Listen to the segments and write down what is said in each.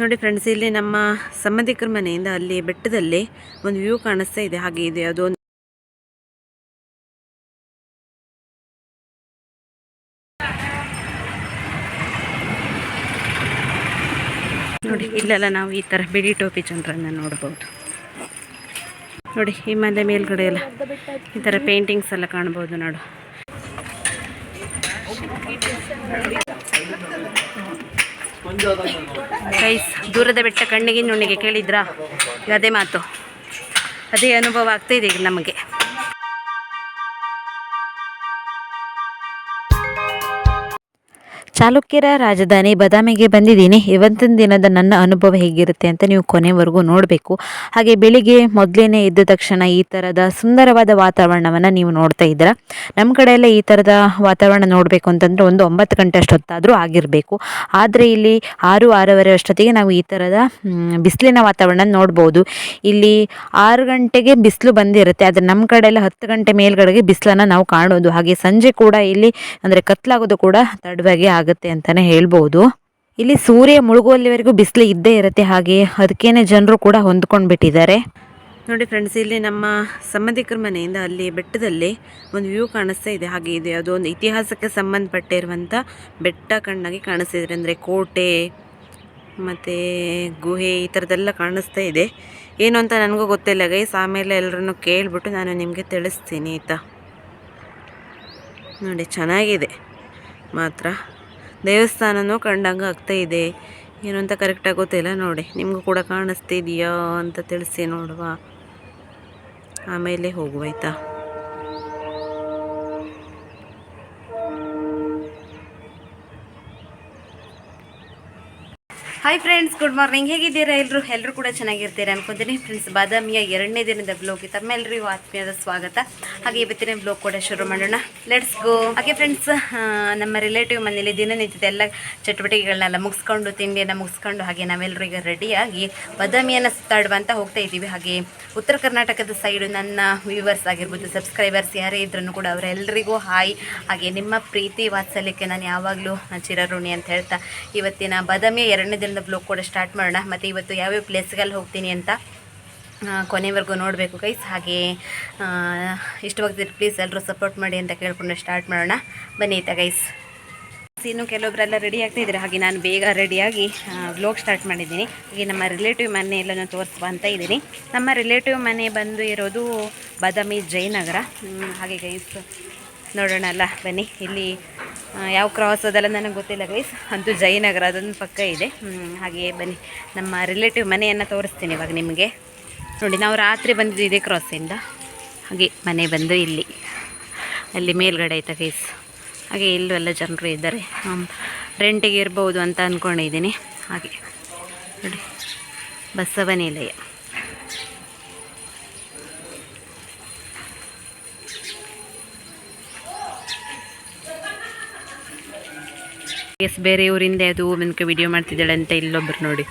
ನೋಡಿ ಫ್ರೆಂಡ್ಸ್ ಇಲ್ಲಿ ನಮ್ಮ ಸಂಬಂಧಿಕರ ಮನೆಯಿಂದ ಅಲ್ಲಿ ಬೆಟ್ಟದಲ್ಲಿ ಒಂದು ವ್ಯೂ ಕಾಣಿಸ್ತಾ ಇದೆ, ಹಾಗೆ ಇದೆ. ಅದು ಒಂದು ನೋಡಿ, ಇಲ್ಲೆಲ್ಲ ನಾವು ಈ ಥರ ಬಿಡಿ ಟೋಪಿ ಜನರನ್ನು ನೋಡ್ಬೋದು. ನೋಡಿ, ಈ ಮನೆ ಮೇಲ್ಗಡೆ ಎಲ್ಲ ಈ ಥರ ಪೇಂಟಿಂಗ್ಸ್ ಎಲ್ಲ ಕಾಣ್ಬೋದು ನೋಡು. ಗೈಸ್ ದೂರದ ಬೆಟ್ಟ ಕಣ್ಣಿಗೆ ನುಣ್ಣಿಗೆ ಕೇಳಿದ್ರಾ? ಅದೇ ಮಾತು. ಅದೇ ಅನುಭವ ಆಗ್ತಾ ಇದೆ ಈಗ ನಮಗೆ. ಚಾಲುಕ್ಯರ ರಾಜಧಾನಿ ಬದಾಮಿಗೆ ಬಂದಿದ್ದೀನಿ. ಇವತ್ತಿನ ದಿನದ ನನ್ನ ಅನುಭವ ಹೇಗಿರುತ್ತೆ ಅಂತ ನೀವು ಕೊನೆವರೆಗೂ ನೋಡಬೇಕು. ಹಾಗೆ ಬೆಳಿಗ್ಗೆ ಮೊದಲೇನೆ ಎದ್ದ ತಕ್ಷಣ ಈ ಥರದ ಸುಂದರವಾದ ವಾತಾವರಣವನ್ನು ನೀವು ನೋಡ್ತಾ ಇದ್ದೀರ. ನಮ್ಮ ಕಡೆ ಎಲ್ಲ ಈ ಥರದ ವಾತಾವರಣ ನೋಡಬೇಕು ಅಂತಂದರೆ ಒಂದು ಒಂಬತ್ತು ಗಂಟೆ ಅಷ್ಟೊತ್ತಾದರೂ ಆಗಿರಬೇಕು. ಆದರೆ ಇಲ್ಲಿ ಆರು, ಆರೂವರೆ ಅಷ್ಟೊತ್ತಿಗೆ ನಾವು ಈ ಥರದ ಬಿಸಿಲಿನ ವಾತಾವರಣ ನೋಡ್ಬೋದು. ಇಲ್ಲಿ ಆರು ಗಂಟೆಗೆ ಬಿಸಿಲು ಬಂದಿರುತ್ತೆ. ಆದರೆ ನಮ್ಮ ಕಡೆ ಎಲ್ಲ ಹತ್ತು ಗಂಟೆ ಮೇಲ್ಗಡೆಗೆ ಬಿಸಿಲನ್ನು ನಾವು ಕಾಣೋದು. ಹಾಗೆ ಸಂಜೆ ಕೂಡ ಇಲ್ಲಿ ಅಂದರೆ ಕತ್ಲಾಗೋದು ಕೂಡ ತಡವಾಗಿ ಆಗುತ್ತೆ ಅಂತಲೇ ಹೇಳ್ಬೋದು. ಇಲ್ಲಿ ಸೂರ್ಯ ಮುಳುಗುವಲ್ಲಿವರೆಗೂ ಬಿಸಿಲು ಇದ್ದೇ ಇರುತ್ತೆ, ಹಾಗೆ ಅದಕ್ಕೇನೆ ಜನರು ಕೂಡ ಹೊಂದ್ಕೊಂಡು ಬಿಟ್ಟಿದ್ದಾರೆ ನೋಡಿ ಫ್ರೆಂಡ್ಸ್ ಇಲ್ಲಿ ನಮ್ಮ ಸಂಬಂಧಿಕರ ಮನೆಯಿಂದ ಅಲ್ಲಿ ಬೆಟ್ಟದಲ್ಲಿ ಒಂದು ವ್ಯೂ ಕಾಣಿಸ್ತಾ ಇದೆ, ಹಾಗೆ ಇದೆ. ಅದು ಒಂದು ಇತಿಹಾಸಕ್ಕೆ ಸಂಬಂಧಪಟ್ಟಿರುವಂಥ ಬೆಟ್ಟ ಕಣ್ಣಾಗಿ ಕಾಣಿಸ್ತಿದ್ರೆ ಅಂದರೆ ಕೋಟೆ, ಮತ್ತು ಗುಹೆ, ಈ ಥರದ್ದೆಲ್ಲ ಕಾಣಿಸ್ತಾ ಇದೆ. ಏನು ಅಂತ ನನಗೂ ಗೊತ್ತಿಲ್ಲ ಗೈಸ್ ಆಮೇಲೆ ಎಲ್ಲರನ್ನು ಕೇಳಿಬಿಟ್ಟು ನಾನು ನಿಮಗೆ ತಿಳಿಸ್ತೀನಿ ಆಯಿತಾ? ನೋಡಿ, ಚೆನ್ನಾಗಿದೆ. ಮಾತ್ರ ದೇವಸ್ಥಾನನೂ ಕಂಡಂಗೆ ಆಗ್ತಾ ಇದೆ. ಏನು ಅಂತ ಕರೆಕ್ಟಾಗಿ ಗೊತ್ತಿಲ್ಲ ನೋಡಿ. ನಿಮಗೂ ಕೂಡ ಕಾಣಿಸ್ತಿದೆಯಾ ಅಂತ ತಿಳಿಸಿ ನೋಡುವ. ಆಮೇಲೆ ಹೋಗುವ ಹಾಯ್ ಫ್ರೆಂಡ್ಸ್ ಗುಡ್ ಮಾರ್ನಿಂಗ್ ಹೇಗಿದ್ದೀರಾ? ಎಲ್ಲರೂ ಎಲ್ಲರೂ ಕೂಡ ಚೆನ್ನಾಗಿರ್ತೀರಾ ಅನ್ಕೊಂತೀನಿ ಫ್ರೆಂಡ್ಸ್ ಬಾದಾಮಿಯ ಎರಡನೇ ದಿನದ ಬ್ಲೋಗ್ಗೆ ತಮ್ಮೆಲ್ಲರಿಗೂ ಆತ್ಮೀಯದ ಸ್ವಾಗತ. ಹಾಗೆ ಇವತ್ತಿನ ಬ್ಲೋಗ್ ಕೂಡ ಶುರು ಮಾಡೋಣ. ಲೆಟ್ಸ್ ಗೋ ಹಾಗೆ ಫ್ರೆಂಡ್ಸ್ ನಮ್ಮ ರಿಲೇಟಿವ್ ಮನೆಯಲ್ಲಿ ದಿನನಿತ್ಯದ ಎಲ್ಲ ಚಟುವಟಿಕೆಗಳನ್ನೆಲ್ಲ ಮುಗಿಸ್ಕೊಂಡು, ತಿಂಡಿಯನ್ನು ಮುಗಿಸ್ಕೊಂಡು, ಹಾಗೆ ನಾವೆಲ್ಲರೂ ಈಗ ರೆಡಿಯಾಗಿ ಬಾದಾಮಿಯನ್ನು ಸುತ್ತಾಡುವಂತ ಹೋಗ್ತಾ ಇದ್ದೀವಿ. ಹಾಗೆ ಉತ್ತರ ಕರ್ನಾಟಕದ ಸೈಡು ನನ್ನ ವ್ಯೂವರ್ಸ್ ಆಗಿರ್ಬೋದು ಸಬ್ಸ್ಕ್ರೈಬರ್ಸ್ ಯಾರೇ ಇದ್ರೂ ಕೂಡ ಅವರೆಲ್ಲರಿಗೂ ಹಾಯ್ ಹಾಗೆ ನಿಮ್ಮ ಪ್ರೀತಿ ವಾತ್ಸಲ್ಯಕ್ಕೆ ನಾನು ಯಾವಾಗಲೂ ಚಿರಋಣಿ ಅಂತ ಹೇಳ್ತಾ, ಇವತ್ತಿನ ಬಾದಾಮಿಯ ಎರಡನೇ ದಿನದ ಬ್ಲೋಗ್ ಕೂಡ ಸ್ಟಾರ್ಟ್ ಮಾಡೋಣ. ಮತ್ತು ಇವತ್ತು ಯಾವ್ಯಾವ ಪ್ಲೇಸ್ಗಲ್ಲಿ ಹೋಗ್ತೀನಿ ಅಂತ ಕೊನೆವರೆಗೂ ನೋಡಬೇಕು ಗೈಸ್ ಹಾಗೆ ಇಷ್ಟವಾಗ್ತಿದ್ರೆ ಪ್ಲೀಸ್ ಎಲ್ಲರೂ ಸಪೋರ್ಟ್ ಮಾಡಿ ಅಂತ ಕೇಳ್ಕೊಂಡು ಸ್ಟಾರ್ಟ್ ಮಾಡೋಣ. ಬನ್ನಿ ಆಯ್ತಾ ಗೈಸ್ ಇನ್ನು ಕೆಲವೊಬ್ಬರೆಲ್ಲ ರೆಡಿ ಆಗ್ತಾ ಇದ್ದಾರೆ. ಹಾಗೆ ನಾನು ಬೇಗ ರೆಡಿಯಾಗಿ ವ್ಲೋಗ್ ಸ್ಟಾರ್ಟ್ ಮಾಡಿದ್ದೀನಿ. ಹಾಗೆ ನಮ್ಮ ರಿಲೇಟಿವ್ ಮನೆ ನಾನು ತೋರಿಸುವ ಅಂತ ಇದ್ದೀನಿ. ನಮ್ಮ ರಿಲೇಟಿವ್ ಮನೆ ಬಂದು ಇರೋದು ಬಾದಾಮಿ ಜಯನಗರ. ಹಾಗೆ ಗೈಸ್ ನೋಡೋಣ ಅಲ್ಲ. ಬನ್ನಿ, ಇಲ್ಲಿ ಯಾವ ಕ್ರಾಸ್ ಅದೆಲ್ಲ ನನಗೆ ಗೊತ್ತಿಲ್ಲ ಗೈಸ್ ಅಂತೂ ಜಯನಗರ ಅದೊಂದು ಪಕ್ಕ ಇದೆ. ಹಾಗೆಯೇ ಹಾಗೆ ಬನ್ನಿ. ನಮ್ಮ ರಿಲೇಟಿವ್ ಮನೆಯನ್ನು ತೋರಿಸ್ತೀನಿ ಇವಾಗ ನಿಮಗೆ. ನೋಡಿ, ನಾವು ರಾತ್ರಿ ಬಂದಿದ್ದು ಇದೇ ಕ್ರಾಸಿಂದ ಹಾಗೆ ಮನೆ ಬಂದು ಇಲ್ಲಿ, ಅಲ್ಲಿ ಮೇಲ್ಗಡೆ ಆಯ್ತಾ ಗೈಸ್ ಹಾಗೆ ಇಲ್ಲೂ ಎಲ್ಲ ಜನರು ಇದ್ದಾರೆ. ರೆಂಟಿಗೆ ಇರ್ಬೋದು ಅಂತ ಅಂದ್ಕೊಂಡಿದ್ದೀನಿ ಹಾಗೆ, ನೋಡಿ. ಬಸವ ಎಸ್ ಬೇರೆ ಊರಿಂದ ಅದು ಮೆನ್ಕ ವಿಡಿಯೋ ಮಾಡ್ತಿದ್ದಾಳೆ ಅಂತ ಇಲ್ಲೊಬ್ಬರು ನೋಡಿ.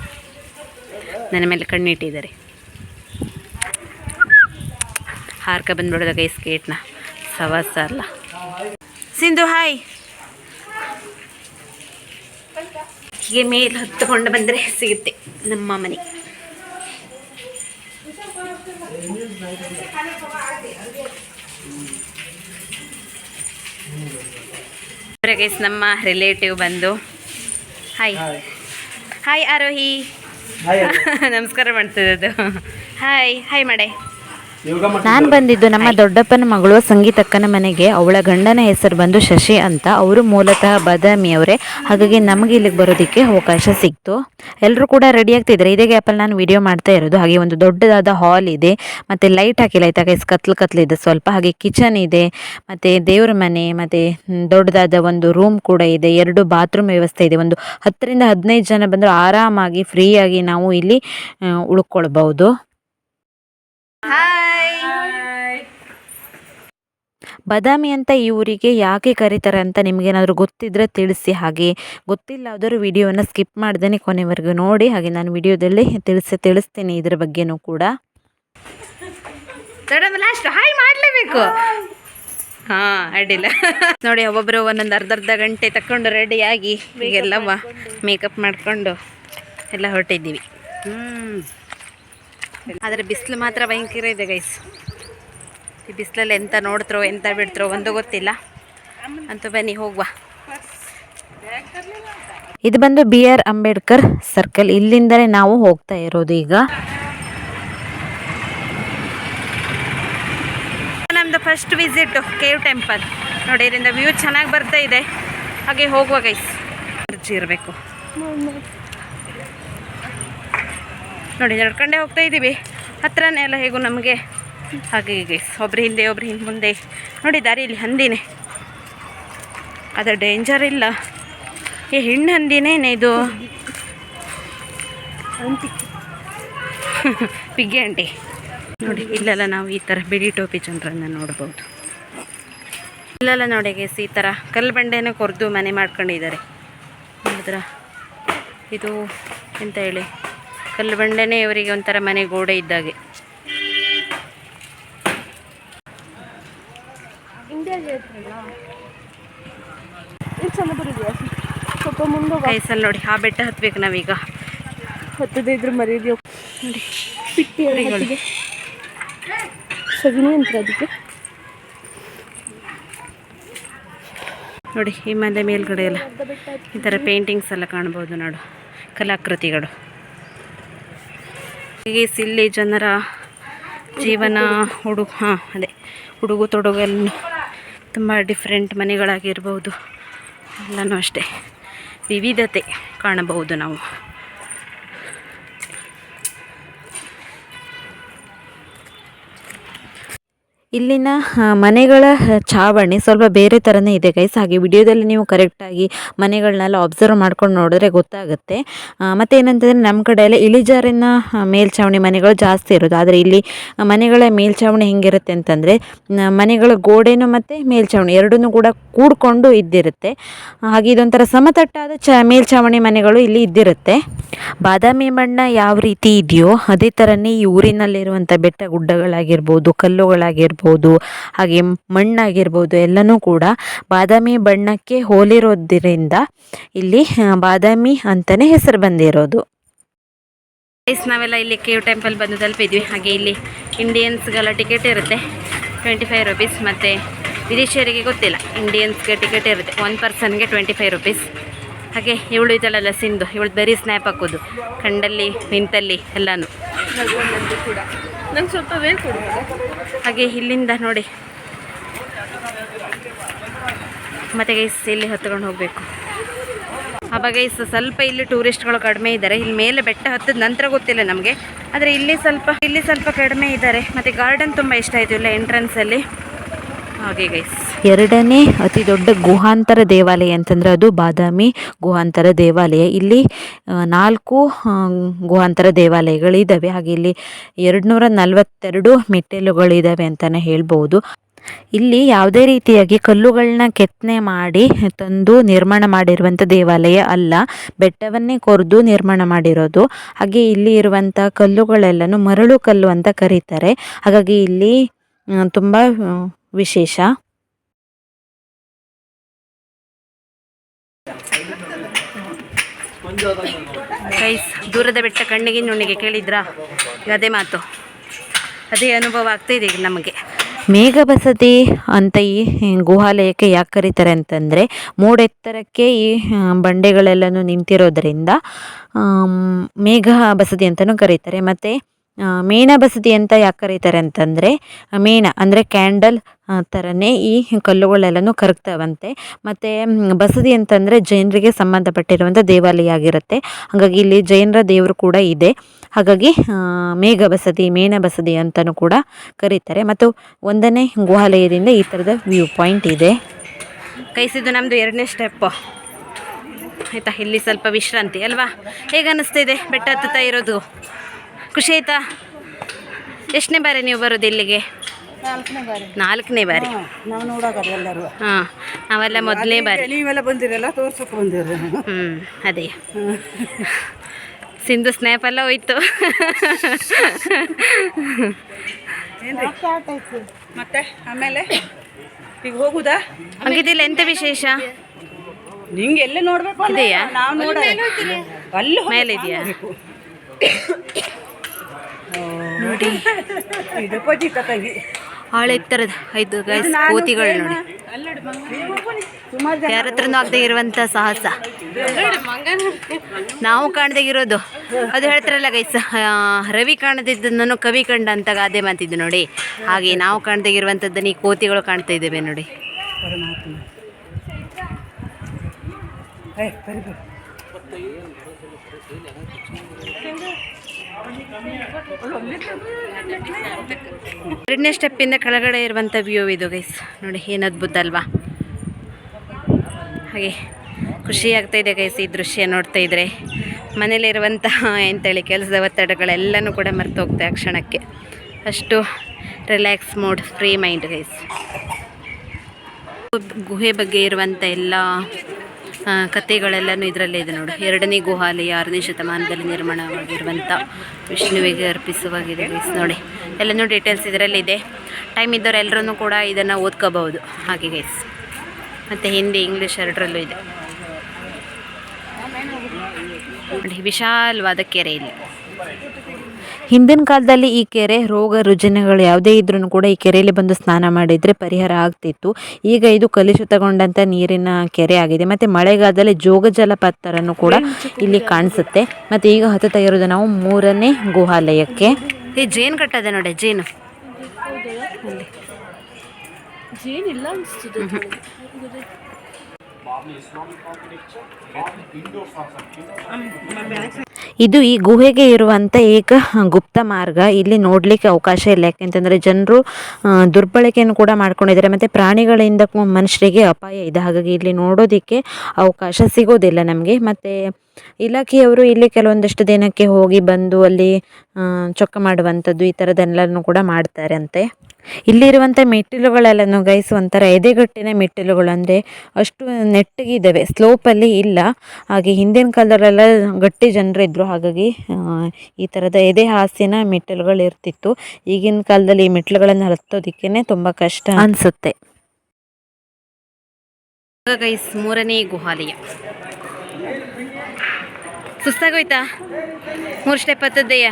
ನನ್ನ ಮೇಲೆ ಕಣ್ಣಿಟ್ಟಿದ್ದಾರೆ. ಹಾರ್ಕ ಬಂದ್ಬಿಡೋದಾಗ ಗೈಸ್ ಸ್ಕೇಟ್ನ ಸವಾಸ ಅಲ್ಲ. ಸಿಂಧು ಹಾಯ್ ಹೀಗೆ ಮೇಲೆ ಹತ್ತುಕೊಂಡು ಬಂದರೆ ಸಿಗುತ್ತೆ ನಮ್ಮ ಮನೆ. ಗೈಸ್ ನಮ್ಮ ರಿಲೇಟಿವ್ ಬಂದು. Hi hi Aarohi. ನಮಸ್ಕಾರ ಮಾಡ್ತಿದ್ದು ಹಾಯ್ ಹಾಯ್ ಮಾಡೆ. ನಾನು ಬಂದಿದ್ದು ನಮ್ಮ ದೊಡ್ಡಪ್ಪನ ಮಗಳು ಸಂಗೀತಕ್ಕನ ಮನೆಗೆ. ಅವಳ ಗಂಡನ ಹೆಸರು ಬಂದು ಶಶಿ ಅಂತ. ಅವರು ಮೂಲತಃ ಬಾದಾಮಿಯವರೇ ಹಾಗಾಗಿ ನಮಗೆ ಇಲ್ಲಿಗೆ ಬರೋದಕ್ಕೆ ಅವಕಾಶ ಸಿಕ್ತು. ಎಲ್ಲರೂ ಕೂಡ ರೆಡಿ ಆಗ್ತಿದ್ರೆ ಇದೇ ಗ್ಯಾಪಲ್ಲಿ ನಾನು ವಿಡಿಯೋ ಮಾಡ್ತಾ ಇರೋದು. ಹಾಗೆ ಒಂದು ದೊಡ್ಡದಾದ ಹಾಲ್ ಇದೆ. ಮತ್ತು ಲೈಟ್ ಹಾಕಿಲ್ಲ ಆಯ್ತಾ ಗೈಸ್ ಕತ್ಲು ಕತ್ಲಿದೆ ಸ್ವಲ್ಪ. ಹಾಗೆ ಕಿಚನ್ ಇದೆ. ಮತ್ತು ದೇವ್ರ ಮನೆ ಮತ್ತು ದೊಡ್ಡದಾದ ಒಂದು ರೂಮ್ ಕೂಡ ಇದೆ. ಎರಡು ಬಾತ್ರೂಮ್ ವ್ಯವಸ್ಥೆ ಇದೆ. ಒಂದು ಹತ್ತರಿಂದ ಹದಿನೈದು ಜನ ಬಂದರೂ ಆರಾಮಾಗಿ ಫ್ರೀಯಾಗಿ ನಾವು ಇಲ್ಲಿ ಉಳ್ಕೊಳ್ಬೌದು ಉಳ್ಕೊಳ್ಬಹುದು. ಬಾದಾಮಿ ಅಂತ ಈ ಊರಿಗೆ ಯಾಕೆ ಕರೀತಾರೆ ಅಂತ ನಿಮಗೇನಾದರೂ ಗೊತ್ತಿದ್ರೆ ತಿಳಿಸಿ. ಹಾಗೆ ಗೊತ್ತಿಲ್ಲ ಆದರೂ ವಿಡಿಯೋನ ಸ್ಕಿಪ್ ಮಾಡ್ದೇನೆ ಕೊನೆವರೆಗೂ ನೋಡಿ. ಹಾಗೆ ನಾನು ವಿಡಿಯೋದಲ್ಲಿ ತಿಳಿಸಿ, ತಿಳಿಸ್ತೇನೆ ಇದ್ರ ಬಗ್ಗೆನೂ ಕೂಡ. ಲಾಸ್ಟ್ ಮಾಡಲೇಬೇಕು. ಹಾಂ, ಅಡ್ಡಿಲ್ಲ. ನೋಡಿ, ಒಬ್ಬೊಬ್ರು ಒಂದೊಂದು ಅರ್ಧ ಅರ್ಧ ಗಂಟೆ ತಕೊಂಡು ರೆಡಿಯಾಗಿ ಈಗೆಲ್ಲವ ಮೇಕಪ್ ಮಾಡಿಕೊಂಡು ಎಲ್ಲ ಹೊರಟಿದ್ದೀವಿ. ಆದರೆ ಬಿಸಿಲು ಮಾತ್ರ ಭಯಂಕರ ಇದೆ ಗೈಸ್ ಈ ಬಿಸಿಲಲ್ಲಿ ಎಂತ ನೋಡ್ತ್ರೋ, ಎಂತ ಬಿಡ್ತ್ರೋ ಒಂದು ಗೊತ್ತಿಲ್ಲ. ಅಂತ ಬನ್ನಿ, ಹೋಗುವ. ಇದು ಬಂದು ಬಿ ಆರ್ ಅಂಬೇಡ್ಕರ್ ಸರ್ಕಲ್. ಇಲ್ಲಿಂದಲೇ ನಾವು ಹೋಗ್ತಾ ಇರೋದು ಈಗ. ನಮ್ದು ಫಸ್ಟ್ ವಿಸಿಟ್ ಕೇವ್ ಟೆಂಪಲ್ ನೋಡಿ, ಇದರಿಂದ ವ್ಯೂ ಚೆನ್ನಾಗಿ ಬರ್ತಾ ಇದೆ. ಹಾಗೆ ಹೋಗುವ ಗೈಸ್ ಅರ್ಜಿ ಇರಬೇಕು. ನೋಡಿ, ನಡ್ಕೊಂಡೇ ಹೋಗ್ತಾ ಇದ್ದೀವಿ ಹತ್ರನೇ ಎಲ್ಲ ಹೇಗೂ ನಮಗೆ. ಹಾಗೆ ಹೀಗೆ. ಒಬ್ರು ಹಿಂದೆ ಒಬ್ರು ಹಿಂದೆ ಮುಂದೆ. ನೋಡಿ ದಾರಿಯಲ್ಲಿ ಹಂದಿನೇ. ಅದು ಡೇಂಜರ್ ಇಲ್ಲ. ಈ ಹೆಣ್ಣು ಹಂದಿನೇನೆ ಇದು? ಪಿಗ್ಗೆ ಅಂಟಿ ನೋಡಿ, ಇಲ್ಲೆಲ್ಲ ನಾವು ಈ ಥರ ಬಿಡಿ ಟೋಪಿ ಜನರನ್ನು ನೋಡ್ಬೋದು. ಇಲ್ಲೆಲ್ಲ ನೋಡಿ ಗೈಸ್ ಈ ಥರ ಕಲ್ಲು ಬಂಡೆನೇ ಕೊರೆದು ಮನೆ ಮಾಡ್ಕೊಂಡಿದ್ದಾರೆ. ನೋಡಿದ್ರ? ಇದು ಎಂತ ಹೇಳಿ? ಕಲ್ಲು ಬಂಡೆನೇ ಇವರಿಗೆ ಒಂಥರ ಮನೆ ಗೋಡೆ ಇದ್ದಾಗೆ. ಸ್ವಲ್ಪ ಮುಂದೆ ಕೈಸಲ್ಲಿ ನೋಡಿ ಆ ಬೆಟ್ಟ ಹತ್ಬೇಕು ನಾವೀಗ. ಹತ್ತದೇ ಇದ್ರೆ ಮರೀದಿ ನೋಡಿ. ಸಗಣಿ ಅಂತ ಅದಕ್ಕೆ. ನೋಡಿ ಈ ಮನೆ ಮೇಲ್ಗಡೆ ಎಲ್ಲ. ಈ ಥರ ಪೇಂಟಿಂಗ್ಸ್ ಎಲ್ಲ ಕಾಣ್ಬೋದು ನೋಡು ಕಲಾಕೃತಿಗಳು. ಹೀಗೆ ಇಲ್ಲಿ ಜನರ ಜೀವನ ಹುಡುಗ ಹಾಂ ಅದೇ. ಹುಡುಗು ತೊಡುಗನ್ನು ತುಂಬ ಡಿಫ್ರೆಂಟ್ ಮನೆಗಳಾಗಿರ್ಬೋದು. ಎಲ್ಲನೂ ಅಷ್ಟೇ. ವಿವಿಧತೆ ಕಾಣಬಹುದು ನಾವು. ಇಲ್ಲಿನ ಮನೆಗಳ ಛಾವಣಿ ಸ್ವಲ್ಪ ಬೇರೆ ಥರನೇ ಇದೆ ಗೈಸ್ ಹಾಗೆ ವಿಡಿಯೋದಲ್ಲಿ ನೀವು ಕರೆಕ್ಟಾಗಿ ಮನೆಗಳನ್ನೆಲ್ಲ ಅಬ್ಸರ್ವ್ ಮಾಡ್ಕೊಂಡು ನೋಡಿದ್ರೆ ಗೊತ್ತಾಗುತ್ತೆ. ಮತ್ತು ಏನಂತಂದರೆ ನಮ್ಮ ಕಡೆ ಎಲ್ಲ ಇಳಿಜಾರಿನ ಮೇಲ್ಛಾವಣಿ ಮನೆಗಳು ಜಾಸ್ತಿ ಇರೋದು. ಆದರೆ ಇಲ್ಲಿ ಮನೆಗಳ ಮೇಲ್ಛಾವಣಿ ಹೆಂಗಿರುತ್ತೆ ಅಂತಂದರೆ ಮನೆಗಳ ಗೋಡೆನೂ ಮತ್ತು ಮೇಲ್ಛಾವಣಿ ಎರಡನ್ನೂ ಕೂಡ ಕೂಡಿಕೊಂಡು ಇದ್ದಿರುತ್ತೆ. ಹಾಗೆ ಇದೊಂಥರ ಸಮತಟ್ಟಾದ ಚ ಮೇಲ್ಛಾವಣಿ ಮನೆಗಳು ಇಲ್ಲಿ ಇದ್ದಿರುತ್ತೆ. ಬಾದಾಮಿ ಬಣ್ಣ ಯಾವ ರೀತಿ ಇದೆಯೋ ಅದೇ ಥರನೇ ಈ ಊರಿನಲ್ಲಿರುವಂಥ ಬೆಟ್ಟ ಗುಡ್ಡಗಳಾಗಿರ್ಬೋದು, ಕಲ್ಲುಗಳಾಗಿರ್ಬೋದು ಹಾಗೆ ಮಣ್ಣಾಗಿರ್ಬೋದು, ಎಲ್ಲನೂ ಕೂಡ ಬಾದಾಮಿ ಬಣ್ಣಕ್ಕೆ ಹೋಲಿರೋದ್ರಿಂದ ಇಲ್ಲಿ ಬಾದಾಮಿ ಅಂತಲೇ ಹೆಸರು ಬಂದಿರೋದು. ಗೈಸ್ ನಾವೆಲ್ಲ ಇಲ್ಲಿ ಕೇವ್ ಟೆಂಪಲ್ ಬಂದು ತಲುಪಿದ್ವಿ. ಹಾಗೆ ಇಲ್ಲಿ ಇಂಡಿಯನ್ಸ್ಗೆಲ್ಲ ಟಿಕೆಟ್ ಇರುತ್ತೆ. ಟ್ವೆಂಟಿ ಫೈವ್ ರುಪೀಸ್ ಮತ್ತು ವಿದೇಶಿಯರಿಗೆ ಗೊತ್ತಿಲ್ಲ. ಇಂಡಿಯನ್ಸ್ಗೆ ಟಿಕೆಟ್ ಇರುತ್ತೆ. ಒನ್ ಪರ್ಸನ್ಗೆ ಟ್ವೆಂಟಿ ಫೈವ್ ರುಪೀಸ್ ಹಾಗೆ ಇವಳು ಇದಲ್ಲ ಸಿಂಧು. ಇವಳು ಬರೀ ಸ್ನ್ಯಾಪ್ ಹಾಕೋದು. ಕಂಡಲ್ಲಿ, ನಿಂತಲ್ಲಿ ಎಲ್ಲನೂ. ನಂಗೆ ಸ್ವಲ್ಪ ವೇಲ್ ಕೊಡು. ಹಾಗೆ ಇಲ್ಲಿಂದ ನೋಡಿ. ಮತ್ತೆ ಗೈಸ್ ಇಲ್ಲಿ ಹತ್ಕೊಂಡು ಹೋಗಬೇಕು. ಆವಾಗ ಗೈಸ್ ಸ್ವಲ್ಪ ಇಲ್ಲಿ ಟೂರಿಸ್ಟ್ಗಳು ಕಡಿಮೆ ಇದ್ದಾರೆ ಇಲ್ಲಿ ಮೇಲೆ ಬೆಟ್ಟ ಹತ್ತದ ನಂತರ ಗೊತ್ತಿಲ್ಲ ನಮಗೆ. ಆದರೆ ಇಲ್ಲಿ ಸ್ವಲ್ಪ ಇಲ್ಲಿ ಸ್ವಲ್ಪ ಕಡಿಮೆ ಇದ್ದಾರೆ ಮತ್ತು ಗಾರ್ಡನ್ ತುಂಬ ಇಷ್ಟ ಆಯಿತು, ಇಲ್ಲ ಎಂಟ್ರೆನ್ಸಲ್ಲಿ ಎರಡನೇ ಅತಿ ದೊಡ್ಡ ಗುಹಾಂತರ ದೇವಾಲಯ ಅಂತಂದರೆ ಅದು ಬಾದಾಮಿ ಗುಹಾಂತರ ದೇವಾಲಯ. ಇಲ್ಲಿ ನಾಲ್ಕು ಗುಹಾಂತರ ದೇವಾಲಯಗಳಿದ್ದಾವೆ ಹಾಗೆ ಇಲ್ಲಿ ಎರಡು ನೂರ ನಲವತ್ತೆರಡು ಮೆಟ್ಟಿಲುಗಳಿದ್ದಾವೆ ಅಂತಲೇ ಹೇಳ್ಬೋದು. ಇಲ್ಲಿ ಯಾವುದೇ ರೀತಿಯಾಗಿ ಕಲ್ಲುಗಳನ್ನ ಕೆತ್ತನೆ ಮಾಡಿ ತಂದು ನಿರ್ಮಾಣ ಮಾಡಿರುವಂಥ ದೇವಾಲಯ ಅಲ್ಲ. ಬೆಟ್ಟವನ್ನೇ ಕೊರೆದು ನಿರ್ಮಾಣ ಮಾಡಿರೋದು. ಹಾಗೆ ಇಲ್ಲಿ ಇರುವಂಥ ಕಲ್ಲುಗಳೆಲ್ಲನೂ ಮರಳು ಕಲ್ಲು ಅಂತ ಕರೀತಾರೆ. ಹಾಗಾಗಿ ಇಲ್ಲಿ ತುಂಬ ವಿಶೇಷ? ಗೈಸ್ ದೂರದ ಬೆಟ್ಟ ಕಣ್ಣಿಗೆ ನುಣ್ಣಿಗೆ ಕೇಳಿದ್ರಾ? ಅದೇ ಮಾತು. ಅದೇ ಅನುಭವ ಆಗ್ತಾ ಇದೆ ನಮಗೆ. ಮೇಘ ಬಸದಿ ಅಂತ ಈ ಗುಹಾಲಯಕ್ಕೆ ಯಾಕೆ ಕರೀತಾರೆ ಅಂತಂದರೆ ಮೂಡೆತ್ತರಕ್ಕೆ ಈ ಬಂಡೆಗಳೆಲ್ಲನೂ ನಿಂತಿರೋದ್ರಿಂದ ಮೇಘ ಬಸದಿ ಅಂತಲೂ ಕರೀತಾರೆ. ಮತ್ತು ಮೇಣ ಬಸದಿ ಅಂತ ಯಾಕೆ ಕರೀತಾರೆ ಅಂತಂದರೆ ಮೇಣ ಅಂದರೆ ಕ್ಯಾಂಡಲ್ ಥರನೇ ಈ ಕಲ್ಲುಗಳೆಲ್ಲನೂ ಕರಗ್ತಾವಂತೆ. ಮತ್ತು ಬಸದಿ ಅಂತಂದರೆ ಜೈನರಿಗೆ ಸಂಬಂಧಪಟ್ಟಿರುವಂಥ ದೇವಾಲಯ ಆಗಿರುತ್ತೆ. ಹಾಗಾಗಿ ಇಲ್ಲಿ ಜೈನರ ದೇವರು ಕೂಡ ಇದೆ. ಹಾಗಾಗಿ ಮೇಘ ಬಸದಿ, ಮೇಣ ಬಸದಿ ಅಂತಲೂ ಕೂಡ ಕರೀತಾರೆ. ಮತ್ತು ಒಂದನೇ ಗುಹಾಲಯದಿಂದ ಈ ಥರದ ವ್ಯೂ ಪಾಯಿಂಟ್ ಇದೆ. ಕೈಸಿದ್ದು ನಮ್ಮದು ಎರಡನೇ ಸ್ಟೆಪ್ಪು. ಆಯಿತಾ, ಇಲ್ಲಿ ಸ್ವಲ್ಪ ವಿಶ್ರಾಂತಿ, ಅಲ್ವಾ? ಹೇಗೆ ಅನ್ನಿಸ್ತಿದೆ ಬೆಟ್ಟ ಹತ್ತುತ್ತಾ ಇರೋದು? ಖುಷಿ ಆಯ್ತಾ? ಎಷ್ಟನೇ ಬಾರಿ ನೀವು ಬರೋದು ಇಲ್ಲಿಗೆ? ನಾಲ್ಕನೇ ಬಾರಿ. ನಾಲ್ಕನೇ ಬಾರಿ. ನಾವು ಎಲ್ಲರೂ. ಹಾಂ ನಾವೆಲ್ಲ ಮೊದಲನೇ ಬಾರಿ. ನೀವೆಲ್ಲ ಬಂದಿರಲ್ಲ ತೋರ್ಸಕ್ಕೆ ಬಂದಿರ ಹ್ಞೂ ಅದೇ. ಸಿಂಧು ಸ್ನ್ಯಾಪ್ ಎಲ್ಲ ಹೋಯ್ತು. ಮತ್ತೆ ಆಮೇಲೆ? ಈಗ ಹೋಗುದಾ? ಹಂಗಿದಿಲ್ಲ ಎಂತ ವಿಶೇಷ? ನಿಂಗೆ ಎಲ್ಲ ನೋಡ್ಬೇಕು ಇದೆಯಾ? ನಾವು ನೋಡ ಅಲ್ಲಿ ಮೇಲೆ ಇದೆಯಾ ನೋಡಿ. ಇದು ಕೋತಿ ಗೈಸ್ ಕೋತಿಗಳು ನೋಡಿ. ಯಾರ ಹತ್ರನೂ ಆಗದೆ ಇರುವಂತ ಸಾಹಸ. ನಾವು ಕಾಣದೇ ಇರೋದು. ಅದು ಹೇಳ್ತಾರಲ್ಲ ಗೈಸ್ ರವಿ ಕಾಣದಿದ್ದನ್ನು ಕವಿ ಕಂಡ ಅಂತ ಗಾದೆ ಮಾತಿದ್ದು ನೋಡಿ. ಹಾಗೆ ನಾವು ಕಾಣದೇ ಇರುವಂತದ್ದನ್ನ ಈ ಕೋತಿಗಳು ಕಾಣ್ತಾ ಇದ್ದೇವೆ ನೋಡಿ. ಎರಡನೇ ಸ್ಟೆಪ್ಪಿಂದ ಕೆಳಗಡೆ ಇರುವಂಥ ವ್ಯೂ ಇದು ಗೈಸ್ ನೋಡಿ, ಏನು ಅದ್ಭುತ ಅಲ್ವಾ? ಹಾಗೆ ಖುಷಿ ಆಗ್ತಾ ಇದೆ ಗೈಸ್ ಈ ದೃಶ್ಯ ನೋಡ್ತಾ ಇದ್ರೆ. ಮನೇಲಿರುವಂತಹ ಎಂತೇಳಿ ಕೆಲಸದ ಒತ್ತಡಗಳೆಲ್ಲನೂ ಕೂಡ ಮರ್ತು ಹೋಗ್ತಾ ಆ ಕ್ಷಣಕ್ಕೆ. ಅಷ್ಟು relax mode free mind guys ಗುಹೆ ಬಗ್ಗೆ ಇರುವಂಥ ಎಲ್ಲ ಕಥೆಗಳೆಲ್ಲನೂ ಇದರಲ್ಲೇ ಇದೆ ನೋಡಿ. ಎರಡನೇ ಗುಹಾಲಯ ಆರನೇ ಶತಮಾನದಲ್ಲಿ ನಿರ್ಮಾಣವಾಗಿರುವಂಥ ವಿಷ್ಣುವಿಗೆ ಅರ್ಪಿಸುವಾಗಿದೆ ನೋಡಿ. ಎಲ್ಲನೂ ಡೀಟೇಲ್ಸ್ ಇದರಲ್ಲಿದೆ ಟೈಮ್ ಇದ್ದವ್ರು ಎಲ್ಲರೂ ಕೂಡ ಇದನ್ನು ಓದ್ಕೋಬಹುದು. ಹಾಗೆ ಗೈಸ್ ಮತ್ತು ಹಿಂದಿ ಇಂಗ್ಲೀಷ್ ಎರಡರಲ್ಲೂ ಇದೆ. ನೋಡಿ, ವಿಶಾಲವಾದ ಕೆರೆ ಇಲ್ಲಿ. ಹಿಂದಿನ ಕಾಲದಲ್ಲಿ ಈ ಕೆರೆ ರೋಗ ರುಜಿನಗಳು ಯಾವುದೇ ಇದ್ರೂ ಕೂಡ ಈ ಕೆರೆಯಲ್ಲಿ ಬಂದು ಸ್ನಾನ ಮಾಡಿದರೆ ಪರಿಹಾರ ಆಗ್ತಿತ್ತು. ಈಗ ಇದು ಕಲುಷಿತಗೊಂಡಂಥ ನೀರಿನ ಕೆರೆ ಆಗಿದೆ. ಮತ್ತು ಮಳೆಗಾಲದಲ್ಲಿ ಜೋಗ ಜಲಪಾತರನ್ನು ಕೂಡ ಇಲ್ಲಿ ಕಾಣಿಸುತ್ತೆ. ಮತ್ತು ಈಗ ಹತ್ತುತ್ತಾ ಇರೋದು ನಾವು ಮೂರನೇ ಗುಹಾಲಯಕ್ಕೆ. ಈ ಜೇನು ಕಟ್ಟದೆ ನೋಡಿ ಜೇನು. ಜೇನಿಲ್ಲ ಅನಿಸ್ತಿದೆ. ಇದು ಈ ಗುಹೆಗೆ ಇರುವಂಥ ಏಕ ಗುಪ್ತ ಮಾರ್ಗ. ಇಲ್ಲಿ ನೋಡಲಿಕ್ಕೆ ಅವಕಾಶ ಇಲ್ಲ. ಯಾಕೆಂತಂದರೆ ಜನರು ದುರ್ಬಳಕೆಯನ್ನು ಕೂಡ ಮಾಡ್ಕೊಂಡಿದ್ದಾರೆ. ಮತ್ತೆ ಪ್ರಾಣಿಗಳಿಂದ ಮನುಷ್ಯರಿಗೆ ಅಪಾಯ ಇದೆ. ಹಾಗಾಗಿ ಇಲ್ಲಿ ನೋಡೋದಿಕ್ಕೆ ಅವಕಾಶ ಸಿಗೋದಿಲ್ಲ ನಮಗೆ. ಮತ್ತು ಇಲಾಖೆಯವರು ಇಲ್ಲಿ ಕೆಲವೊಂದಷ್ಟು ದಿನಕ್ಕೆ ಹೋಗಿ ಬಂದು ಅಲ್ಲಿ ಚೊಕ್ಕ ಮಾಡುವಂಥದ್ದು ಈ ಥರದ್ದೆಲ್ಲನೂ ಕೂಡ ಮಾಡ್ತಾರೆ ಅಂತೆ. ಇಲ್ಲಿರುವಂಥ ಮೆಟ್ಟಿಲುಗಳೆಲ್ಲನೂ ಗೈಸ್ ಒಂಥರ ಎದೆಗಟ್ಟಿನ ಮೆಟ್ಟಿಲುಗಳು ಅಂದರೆ ಅಷ್ಟು ನೆಟ್ಟಗಿದ್ದಾವೆ ಸ್ಲೋಪಲ್ಲಿ ಇಲ್ಲ. ಹಾಗೆ ಹಿಂದಿನ ಕಾಲದಲ್ಲೆಲ್ಲ ಗಟ್ಟಿ ಜನರಿದ್ದರು ಹಾಗಾಗಿ ಈ ಥರದ ಎದೆ ಹಾಸಿನ ಮೆಟ್ಟಿಲುಗಳು ಇರ್ತಿತ್ತು. ಈಗಿನ ಕಾಲದಲ್ಲಿ ಈ ಮೆಟ್ಟಿಲುಗಳನ್ನು ಹತ್ತೋದಕ್ಕೇ ತುಂಬ ಕಷ್ಟ ಅನಿಸುತ್ತೆ. ಗೈಸ್ ಮೂರನೇ ಗುಹಾಲಯ. ಸುಸ್ತಾಗೋಯ್ತಾ? ಮೂರು ಸ್ಟೆಪ್ ಹತ್ತದ್ದಯ್ಯ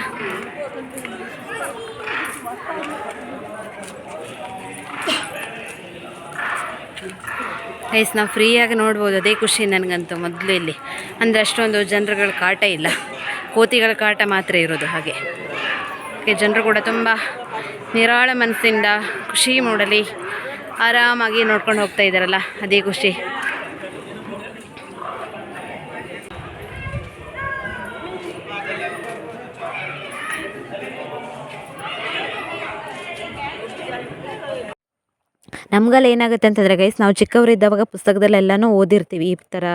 ಐಸ್ ನಾವು ಫ್ರೀಯಾಗಿ ನೋಡ್ಬೋದು, ಅದೇ ಖುಷಿ ನನಗಂತೂ ಮೊದಲು ಇಲ್ಲಿ. ಅಂದರೆ ಅಷ್ಟೊಂದು ಜನರುಗಳ ಕಾಟ ಇಲ್ಲ. ಕೋತಿಗಳ ಕಾಟ ಮಾತ್ರ ಇರೋದು ಹಾಗೆ. ಜನರು ಕೂಡ ತುಂಬ ನಿರಾಳ ಮನಸ್ಸಿಂದ ಖುಷಿ ಮೂಡಲಿ. ಆರಾಮಾಗಿ ನೋಡ್ಕೊಂಡು ಹೋಗ್ತಾ ಇದ್ದಾರಲ್ಲ, ಅದೇ ಖುಷಿ. ನಮ್ಗೆಲ್ಲ ಏನಾಗುತ್ತೆ ಅಂತಂದರೆ ಗೈಸ್ ನಾವು ಚಿಕ್ಕವರಿದ್ದಾವಾಗ ಪುಸ್ತಕದಲ್ಲೆಲ್ಲನೂ ಓದಿರ್ತೀವಿ ಈ ಥರ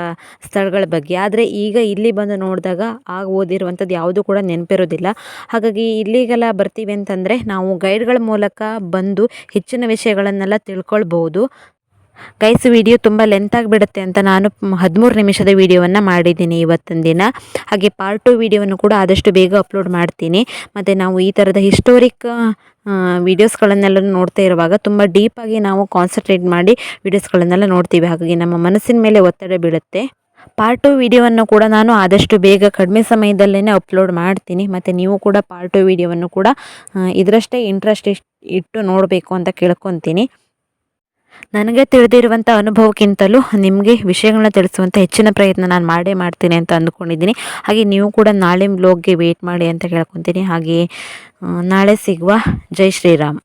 ಸ್ಥಳಗಳ ಬಗ್ಗೆ. ಆದರೆ ಈಗ ಇಲ್ಲಿ ಬಂದು ನೋಡಿದಾಗ ಆಗ ಓದಿರುವಂಥದ್ದು ಯಾವುದೂ ಕೂಡ ನೆನಪಿರೋದಿಲ್ಲ. ಹಾಗಾಗಿ ಇಲ್ಲಿಗೆಲ್ಲ ಬರ್ತೀವಿ ಅಂತಂದರೆ ನಾವು ಗೈಡ್ಗಳ ಮೂಲಕ ಬಂದು ಹೆಚ್ಚಿನ ವಿಷಯಗಳನ್ನೆಲ್ಲ ತಿಳ್ಕೊಳ್ಬೋದು. ಗೈಸ್ ವಿಡಿಯೋ ತುಂಬ ಲೆಂತ್ ಆಗಿಬಿಡುತ್ತೆ ಅಂತ ನಾನು ಹದಿಮೂರು ನಿಮಿಷದ ವಿಡಿಯೋವನ್ನು ಮಾಡಿದ್ದೀನಿ ಇವತ್ತಿನ ದಿನ. ಹಾಗೆ ಪಾರ್ಟ್ ಟು ವಿಡಿಯೋವನ್ನು ಕೂಡ ಆದಷ್ಟು ಬೇಗ ಅಪ್ಲೋಡ್ ಮಾಡ್ತೀನಿ. ಮತ್ತು ನಾವು ಈ ಥರದ ಹಿಸ್ಟೋರಿಕ್ ವೀಡಿಯೋಸ್ಗಳನ್ನೆಲ್ಲ ನೋಡ್ತಾ ಇರುವಾಗ ತುಂಬ ಡೀಪಾಗಿ ನಾವು ಕಾನ್ಸಂಟ್ರೇಟ್ ಮಾಡಿ ವಿಡಿಯೋಸ್ಗಳನ್ನೆಲ್ಲ ನೋಡ್ತೀವಿ. ಹಾಗಾಗಿ ನಮ್ಮ ಮನಸ್ಸಿನ ಮೇಲೆ ಒತ್ತಡ ಬೀಳುತ್ತೆ. ಪಾರ್ಟ್ ಟು ವಿಡಿಯೋವನ್ನು ಕೂಡ ನಾನು ಆದಷ್ಟು ಬೇಗ ಕಡಿಮೆ ಸಮಯದಲ್ಲೇ ಅಪ್ಲೋಡ್ ಮಾಡ್ತೀನಿ. ಮತ್ತು ನೀವು ಕೂಡ ಪಾರ್ಟ್ ಟು ವಿಡಿಯೋವನ್ನು ಕೂಡ ಇದರಷ್ಟೇ ಇಂಟ್ರೆಸ್ಟ್ ಇಟ್ಟು ನೋಡಬೇಕು ಅಂತ ಕೇಳ್ಕೊತೀನಿ. ನನಗೆ ತಿಳಿದಿರುವಂಥ ಅನುಭವಕ್ಕಿಂತಲೂ ನಿಮಗೆ ವಿಷಯಗಳನ್ನ ತಿಳಿಸುವಂಥ ಹೆಚ್ಚಿನ ಪ್ರಯತ್ನ ನಾನು ಮಾಡೇ ಮಾಡ್ತೀನಿ ಅಂತ ಅಂದ್ಕೊಂಡಿದ್ದೀನಿ. ಹಾಗೆ ನೀವು ಕೂಡ ನಾಳೆ ಬ್ಲಾಗ್ಗೆ ವೇಟ್ ಮಾಡಿ ಅಂತ ಕೇಳ್ಕೊತೀನಿ. ಹಾಗೆ ನಾಳೆ ಸಿಗುವ. ಜೈ ಶ್ರೀರಾಮ್.